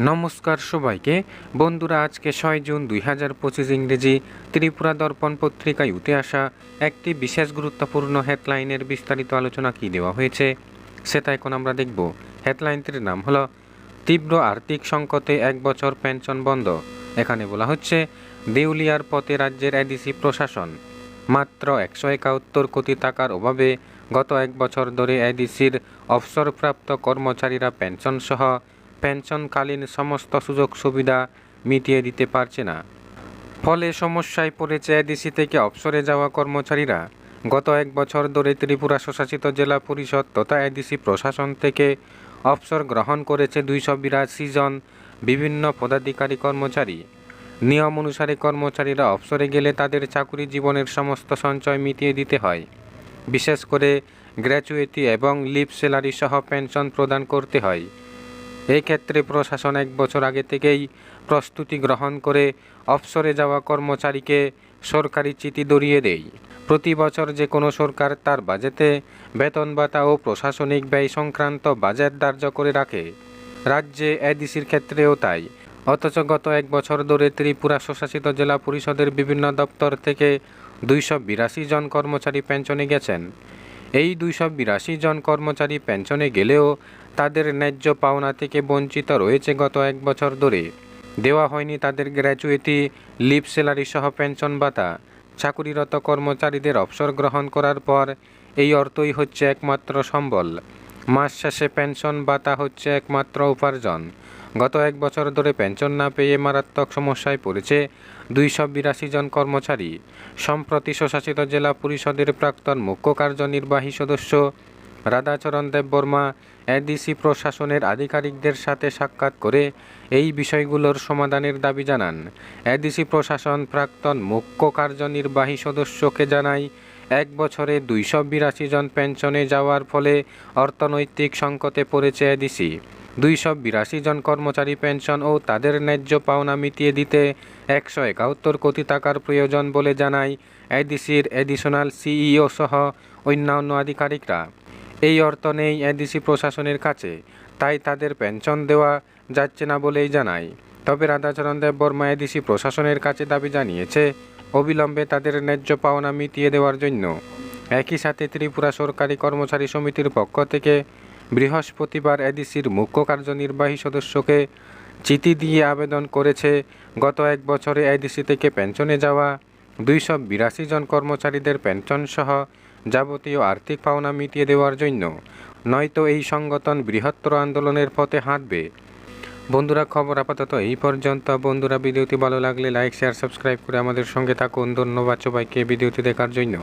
নমস্কার সবাইকে। বন্ধুরা, আজকে ছয় জুন দুই হাজার পঁচিশ ইংরেজি ত্রিপুরা দর্পণ পত্রিকায় উঠে আসা একটি বিশেষ গুরুত্বপূর্ণ হেডলাইনের বিস্তারিত আলোচনা কি দেওয়া হয়েছে সেটা এখন আমরা দেখব। হেডলাইনটির নাম হলো, তীব্র আর্থিক সংকটে এক বছর পেনশন বন্ধ। এখানে বলা হচ্ছে, দেউলিয়ার পথে রাজ্যের এডিসি প্রশাসন। মাত্র একশো একাত্তর কোটি টাকার অভাবে গত এক বছর ধরে এডিসির অবসরপ্রাপ্ত কর্মচারীরা পেনশন সহ পেনশনকালীন সমস্ত সুযোগ সুবিধা মিটিয়ে দিতে পারছে না। ফলে সমস্যায় পড়েছে এডিসি থেকে অবসরে যাওয়া কর্মচারীরা। গত এক বছর ধরে ত্রিপুরা স্বশাসিত জেলা পরিষদ তথা এডিসি প্রশাসন থেকে অবসর গ্রহণ করেছে দুইশো বিরাশি জন বিভিন্ন পদাধিকারী কর্মচারী। নিয়ম অনুসারে কর্মচারীরা অবসরে গেলে তাদের চাকুরি জীবনের সমস্ত সঞ্চয় মিটিয়ে দিতে হয়। বিশেষ করে গ্র্যাচুইটি এবং লিভ স্যালারি সহ পেনশন প্রদান করতে হয়। এই ক্ষেত্রে প্রশাসন এক বছর আগে থেকেই প্রস্তুতি গ্রহণ করে অবসরে যাওয়া কর্মচারীকে সরকারি চিঠি দরিয়ে দেয়। প্রতি বছর যে কোনো সরকার তার বাজেটে বেতন ভাতা ও প্রশাসনিক ব্যয় সংক্রান্ত বাজেট ধার্য করে রাখে। রাজ্যে এডিসির ক্ষেত্রেও তাই। অথচ গত এক বছর ধরে ত্রিপুরা স্বশাসিত জেলা পরিষদের বিভিন্ন দপ্তর থেকে দুইশো বিরাশি জন কর্মচারী পেনশনে গেছেন। এই দুইশো বিরাশি জন কর্মচারী পেনশনে গেলেও তাদের ন্যায্য পাওনা থেকে বঞ্চিত রয়েছে গত এক বছর ধরে। দেওয়া হয়নি তাদের গ্র্যাচুইটি, লিভ স্যালারি সহ পেনশন ভাতা। চাকুরিরত কর্মচারীদের অবসর গ্রহণ করার পর এই অর্থই হচ্ছে একমাত্র সম্বল। মাস শেষে পেনশন ভাতা হচ্ছে একমাত্র উপার্জন। গত এক বছর ধরে পেনশন না পেয়ে মারাত্মক সমস্যায় পড়েছে দুইশো বিরাশি জন কর্মচারী। সম্প্রতি স্বশাসিত জেলা পরিষদের প্রাক্তন মুখ্য কার্যনির্বাহী সদস্য রাধাচরণ দেববর্মা এডিসি প্রশাসনের আধিকারিকদের সাথে সাক্ষাৎ করে এই বিষয়গুলোর সমাধানের দাবি জানান। এডিসি প্রশাসন প্রাক্তন মুখ্য কার্যনির্বাহী সদস্যকে জানায়, এক বছরে দুইশো বিরাশি জন পেনশনে যাওয়ার ফলে অর্থনৈতিক সংকটে পড়েছে এডিসি। দুইশো বিরাশি জন কর্মচারী পেনশন ও তাদের ন্যায্য পাওনা মিটিয়ে দিতে একশো একাত্তর কোটি টাকার প্রয়োজন বলে জানায় এডিসির এডিশনাল সিইও সহ অন্যান্য আধিকারিকরা। এই অর্থ নেই এডিসি প্রশাসনের কাছে, তাই তাদের পেনশন দেওয়া যাচ্ছে না বলেই জানায়। তবে রাধাচরণ দেব বর্মা এডিসি প্রশাসনের কাছে দাবি জানিয়েছে, অবিলম্বে তাদের ন্যায্য পাওনা মিটিয়ে দেওয়ার জন্য। একই সাথে ত্রিপুরা সরকারি কর্মচারী সমিতির পক্ষ থেকে বৃহস্পতিবার এডিসির মুখ্য কার্যনির্বাহী সদস্যকে চিঠি দিয়ে আবেদন করেছে, গত এক বছরে এডিসি থেকে পেনশনে যাওয়া দুইশো বিরাশি জন কর্মচারীদের পেনশন সহ যাবতীয় আর্থিক পাওনা মিটিয়ে দেওয়ার জন্য। নয়তো এই সংগঠন বৃহত্তর আন্দোলনের পথে হাঁটবে। বন্ধুরা, খবর আপাতত এই পর্যন্ত। বন্ধুরা, ভিডিওটি ভালো লাগলে লাইক, শেয়ার, সাবস্ক্রাইব করে আমাদের সঙ্গে থাকুন। ধন্যবাদ সবাইকে ভিডিওটি দেখার জন্য।